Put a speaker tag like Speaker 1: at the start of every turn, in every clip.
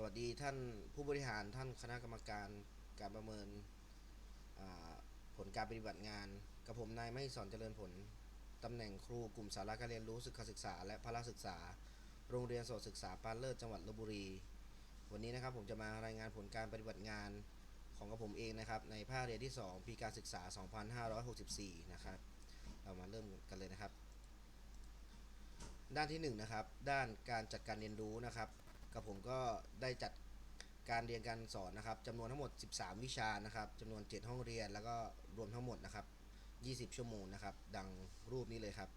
Speaker 1: สวัสดีท่านผู้บริหารท่านคณะกรรมการการประเมินผลการปฏิบัติงาน กับผมนายไม่สอนเจริญผลตำแหน่งครูกลุ่มสาระการเรียนรู้ศึกษาศึกษา และพละศึกษา โรงเรียนโสตศึกษาปานเลิศจังหวัดลบบุรี วันนี้นะครับผมจะมารายงานผลการปฏิบัติงานของกับผมเองนะครับ ในภาคเรียนที่ 2 ปีการศึกษา 2564 นะครับ เรามาเริ่มกันเลยนะครับ ด้านที่1นะครับด้านการจัดการเรียนรู้นะครับ กับผมก็ได้จัดการเรียนการสอนนะครับจำนวนทั้งหมด 13 วิชานะครับจำนวน 7 ห้องเรียน แล้วก็รวมทั้งหมดนะครับ 20 ชั่วโมงนะครับ ดังรูปนี้เลยครับ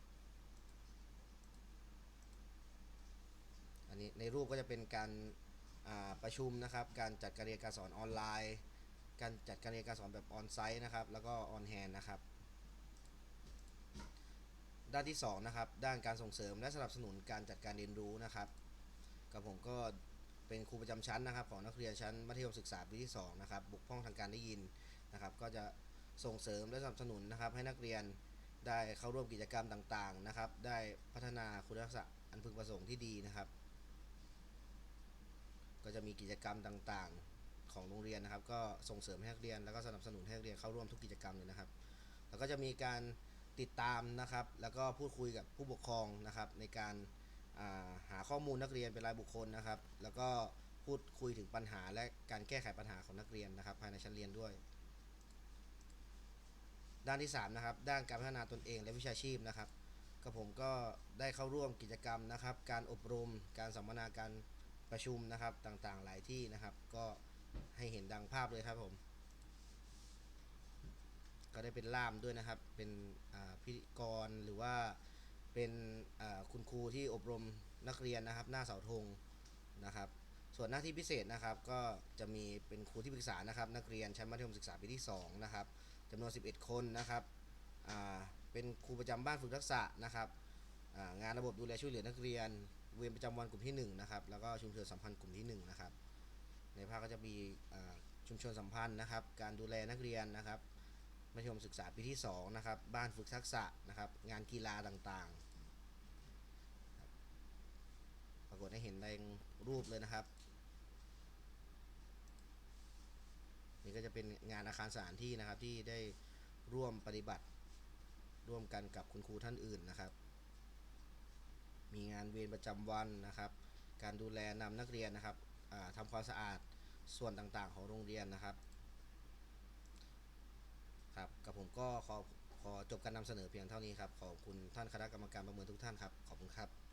Speaker 1: อันนี้ในรูปก็จะเป็นการประชุมนะครับ การจัดการเรียนการสอนออนไลน์ การจัดการเรียนการสอนแบบออนไซต์นะครับ แล้วก็ออนแฮนนะครับ ด้านที่สองนะครับ ด้านการส่งเสริมและสนับสนุนการจัดการเรียนรู้นะครับ กับผมก็เป็นครูประจำชั้นนะครับ ของนักเรียนชั้นมัธยมศึกษาปีที่2นะครับบุกพร่องทางการได้ยินนะครับ ก็จะส่งเสริมและสนับสนุนนะครับ ให้นักเรียนได้เข้าร่วมกิจกรรมต่างๆนะครับ ได้พัฒนาคุณลักษณะอันพึงประสงค์ที่ดีนะครับ ก็จะมีกิจกรรมต่างๆของโรงเรียนนะครับ ก็ส่งเสริมให้นักเรียน แล้วก็สนับสนุนให้นักเรียนเข้าร่วมทุกกิจกรรมเลยนะครับ แล้วก็จะมีการติดตามนะครับ แล้วก็พูดคุยกับผู้ปกครองนะครับ ในการ ข้อมูลนักเรียนเป็นรายบุคคลนะครับ แล้วก็พูดคุยถึงปัญหาและการแก้ไขปัญหาของนักเรียนนะครับ ภายในชั้นเรียนด้วย ด้านที่3นะครับด้านการพัฒนาตนเองและวิชาชีพนะครับกับผมก็ได้เข้าร่วมกิจกรรมนะครับ การอบรม การสัมมนาการประชุมนะครับต่างๆ หลายที่นะครับ ก็ให้เห็นดังภาพเลยครับผมก็ได้เป็นล่ามด้วยนะครับ เป็นพิธีกรหรือว่าเป็นคุณ ครูที่อบรมนักเรียนนะครับ หน้าเสาธงนะครับ ส่วนหน้าที่พิเศษนะครับ ก็จะมีเป็นครูที่ปรึกษานะครับ นักเรียนชั้นมัธยมศึกษาปีที่2นะครับจำนวน 11 คนนะครับเป็นครูประจำบ้านฝึกทักษะนะครับงานระบบดูแลช่วยเหลือนักเรียน เวรประจำวันกลุ่มที่1นะครับแล้วก็ชุมชนสัมพันธ์กลุ่มที่1นะครับในภาคก็จะมีชุมชนสัมพันธ์นะครับ การดูแลนักเรียนนะครับมัธยมศึกษาปีที่2นะครับบ้านฝึกทักษะนะครับ งานกีฬาต่างๆครับปรากฏให้เห็นในรูปเลยนะครับ นี่ก็จะเป็นงานอาคารสถานที่นะครับที่ได้ร่วมปฏิบัติร่วมกันกับคุณครูท่านอื่นนะครับ มีงานเวรประจำวันนะครับ การดูแลนำนักเรียนนะครับอ่าทำความสะอาดส่วนต่างๆ ของโรงเรียนนะครับ ครับกับผมก็ขอขอจบการนำเสนอเพียงเท่านี้ครับ ขอบคุณท่านคณะกรรมการประเมินทุกท่านครับ ขอบคุณครับ